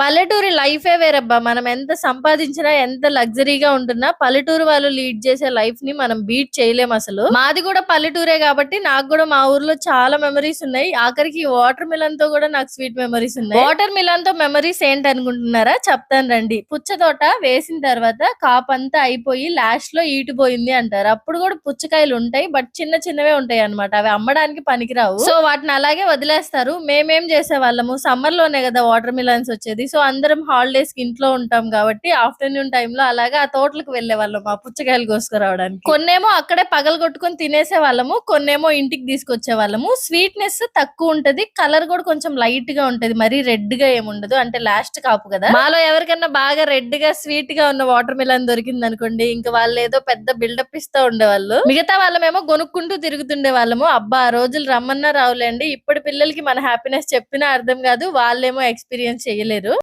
పల్లెటూరి లైఫే వేరబ్బా. మనం ఎంత సంపాదించినా ఎంత లగ్జరీగా ఉంటున్నా పల్లెటూరు వాళ్ళు లీడ్ చేసే లైఫ్ని మనం బీట్ చేయలేం అసలు. మాది కూడా పల్లెటూరే కాబట్టి నాకు కూడా మా ఊర్లో చాలా మెమరీస్ ఉన్నాయి. ఆఖరికి వాటర్ మిలన్తో కూడా నాకు స్వీట్ మెమరీస్ ఉన్నాయి. వాటర్ మిలన్తో మెమరీస్ ఏంటి అనుకుంటున్నారా చెప్తాను రండి. పుచ్చ తోట వేసిన తర్వాత కాప్ అంతా అయిపోయి లాస్ట్లో ఈటిపోయింది అంటారు. అప్పుడు కూడా పుచ్చకాయలు ఉంటాయి బట్ చిన్న చిన్నవే ఉంటాయి అన్నమాట. అవి అమ్మడానికి పనికిరావు. సో వాటిని అలాగే వదిలేస్తారు. మేమేం చేసే వాళ్ళము సమ్మర్లోనే కదా వాటర్ మిలన్స్ వచ్చేది. సో అందరం హాలిడేస్కి ఇంట్లో ఉంటాం కాబట్టి ఆఫ్టర్నూన్లో అలాగా ఆ తోటలకు వెళ్ళే వాళ్ళం ఆ పుచ్చకాయలు కోసుకురావడానికి. కొన్నేమో అక్కడే పగలు కొట్టుకొని తినేసే వాళ్ళము కొన్నేమో ఇంటికి తీసుకొచ్చే వాళ్ళము. స్వీట్నెస్ తక్కువ ఉంటది కలర్ కూడా కొంచెం లైట్గా ఉంటది మరీ రెడ్గా ఏముండదు అంటే లాస్ట్ కాపు కదా. మాలో ఎవరికన్నా బాగా రెడ్గా స్వీట్గా ఉన్న వాటర్ మిలన్ దొరికింది అనుకోండి ఇంకా వాళ్ళు ఏదో పెద్ద బిల్డప్ ఇస్తూ ఉండేవాళ్ళు. మిగతా వాళ్ళమేమో కొనుక్కుంటూ తిరుగుతుండే వాళ్ళము. అబ్బా ఆ రోజులు రమ్మన్నా రావులేండి. ఇప్పటి పిల్లలకి మన హ్యాపీనెస్ చెప్పినా అర్థం కాదు వాళ్ళేమో ఎక్స్పీరియన్స్ చేయలేరు.